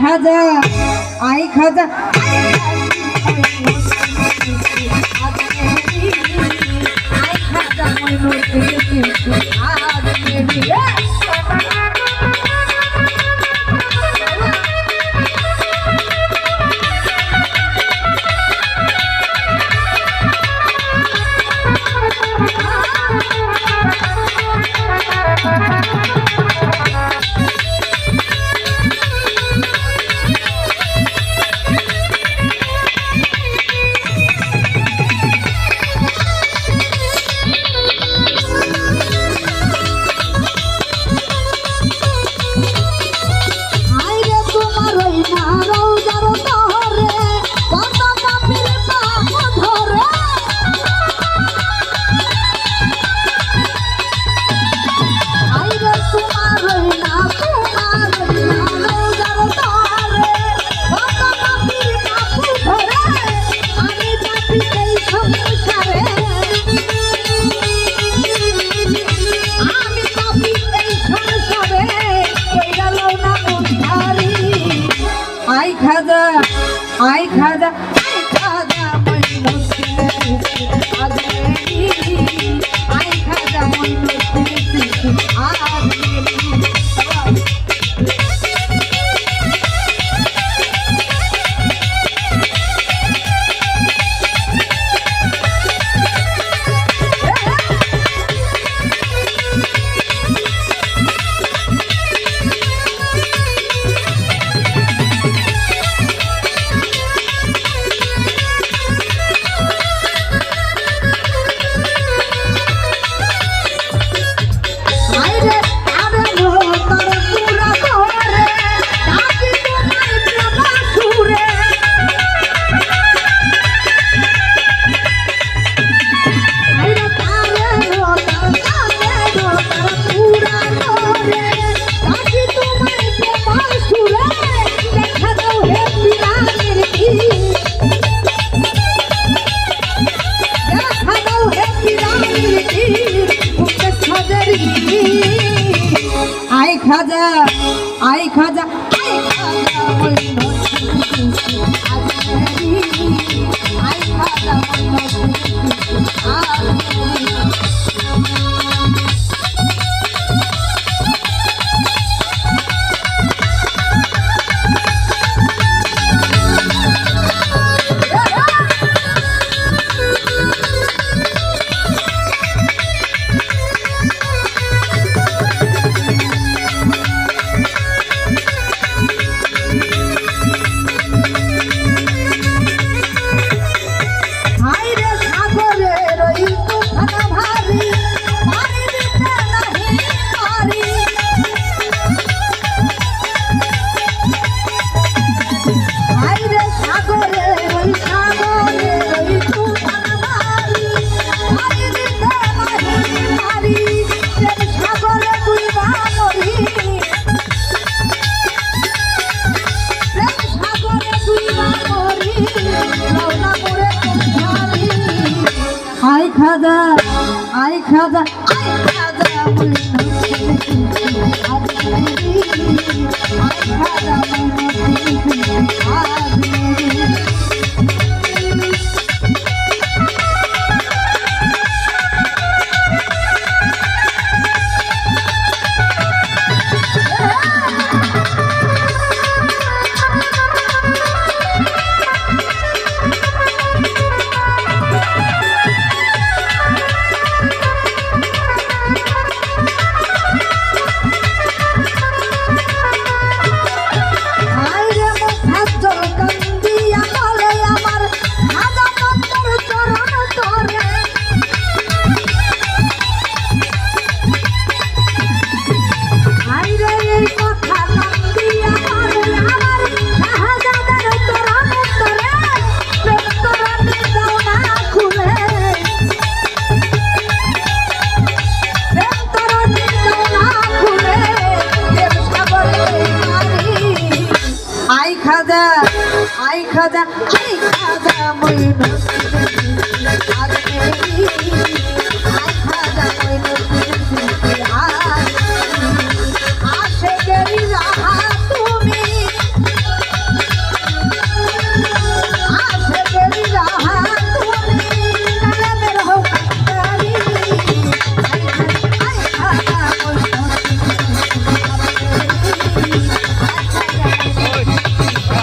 খাজা আই খাজা। আই খাজা। 好的。আই খাজা আই খাজা খাজা আই খাজা আই খাজা বলে খাজা আই খাজা মইনুদ্দিন